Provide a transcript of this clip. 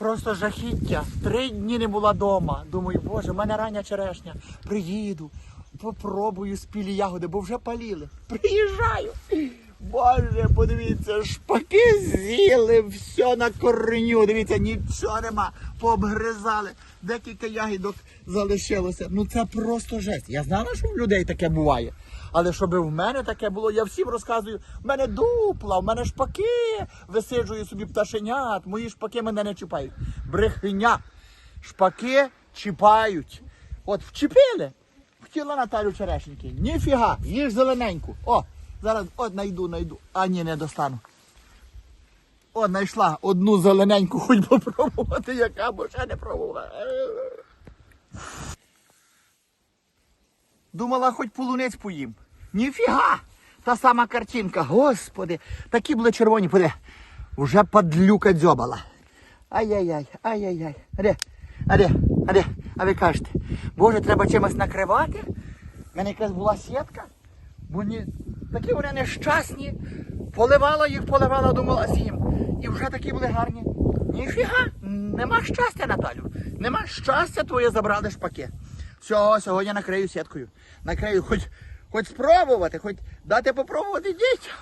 Просто жахіття. Три дні не була вдома. Думаю, боже, в мене рання черешня. Приїду, попробую спілі ягоди, бо вже паліли. Приїжджаю. Боже, подивіться, шпаки з'їли, все на кореню. Дивіться, нічого нема. Пообгризали. Декілька ягідок залишилося. Ну це просто жесть. Я знала, що в людей таке буває. Але щоб в мене таке було, я всім розказую, в мене дупла, в мене шпаки, висиджую собі пташенят, мої шпаки мене не чіпають. Брехня. Шпаки чіпають. От вчепили. Хотіла Наталю черешеньки. Ніфіга, їж зелененьку. О, зараз от найду, найду. А ні, не достану. О, знайшла одну зелененьку, хоч попробувати, яка, бо ще не пробувала. Думала, хоч полунець поїм. Ніфіга! Та сама картинка. Господи, такі були червоні, поди. Уже падлюка дзьобала. Ай-яй-яй, ай-яй-яй. А де? А де? А? А ви кажете, Боже, треба чимось накривати. У мене якась була сітка. Бо ні, такі вони нещасні. Поливала їх, поливала, думала з'їм. І вже такі були гарні. Ніфіга, нема щастя, Наталю. Нема щастя, твоє забрали шпаки. Все, сьогодні накрию сіткою. Накрию, хоч, хоч спробувати, хоч дати попробувати дітям.